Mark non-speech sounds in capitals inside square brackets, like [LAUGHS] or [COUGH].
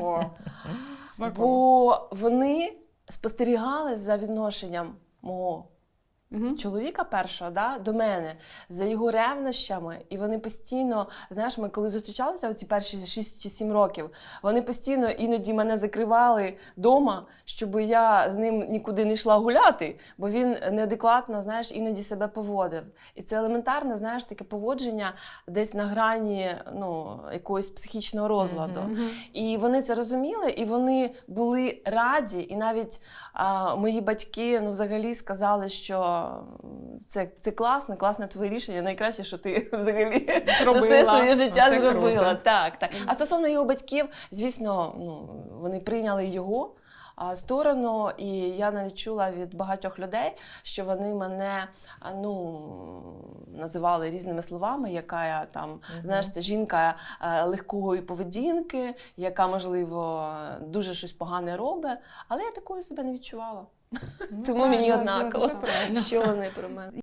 О. Бо вони спостерігали за відношенням мого Мгм. чоловіка першого да, до мене за його ревнощами, і вони постійно, знаєш, ми коли зустрічалися оці перші 6 чи 7 років, вони постійно іноді мене закривали вдома, щоб я з ним нікуди не йшла гуляти, бо він неадекватно, знаєш, іноді себе поводив. І це елементарно, знаєш, таке поводження десь на грані ну, якогось психічного розладу. Мгм. І вони це розуміли, і вони були раді. І навіть а, мої батьки ну, взагалі сказали, що це, це класно, класне твоє рішення. Найкраще, що ти [LAUGHS] взагалі Зробила. своє життя Це зробила. Так, так. А стосовно його батьків, звісно, ну, вони прийняли його. Сторону, і я навіть чула від багатьох людей, що вони мене ну, називали різними словами, яка я там, знаєш, це жінка легкої поведінки, яка, можливо, дуже щось погане робить, але я такою себе не відчувала. Ну, Тому мені однаково, що вони про мене.